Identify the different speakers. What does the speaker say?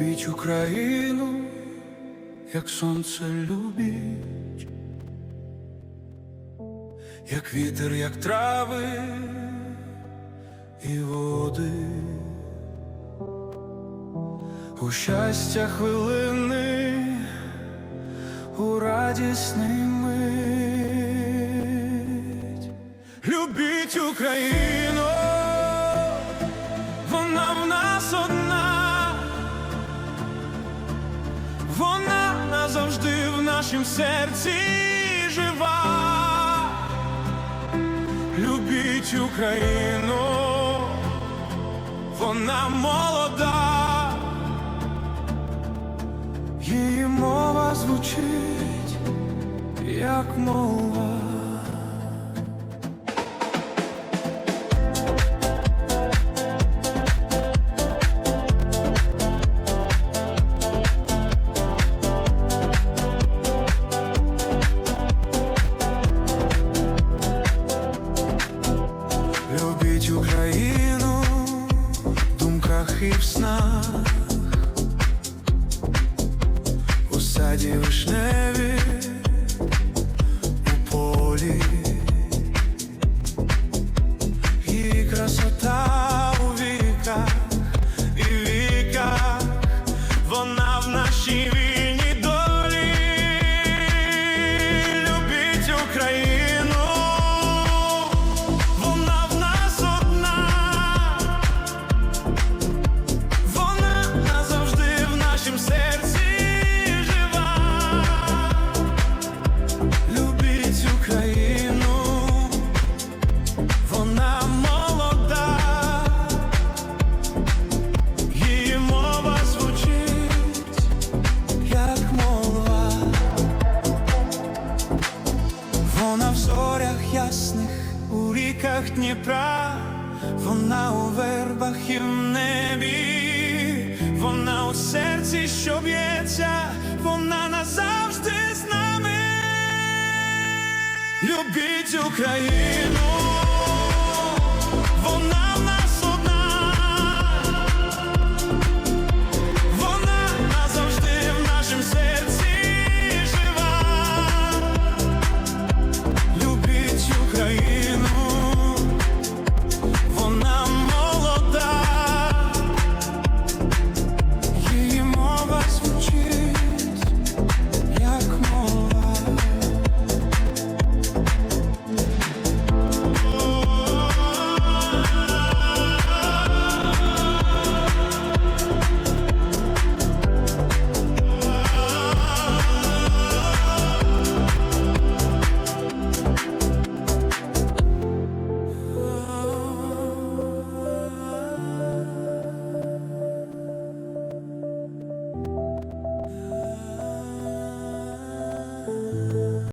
Speaker 1: Любіть Україну, як сонце любіть, як вітер, як трави і води, у щастя хвилини, у радісний мить. Любіть Україну, нашім серці жива. Любіть Україну, вона молода, її мова звучить, як мова. І в снах, у саді вишневі, у полі, і красота у віках і віках, вона в нашій вільній Дніпра, вона у вербах і в небі, вона у серці, що б'ється, вона назавжди з нами. Любіть Україну,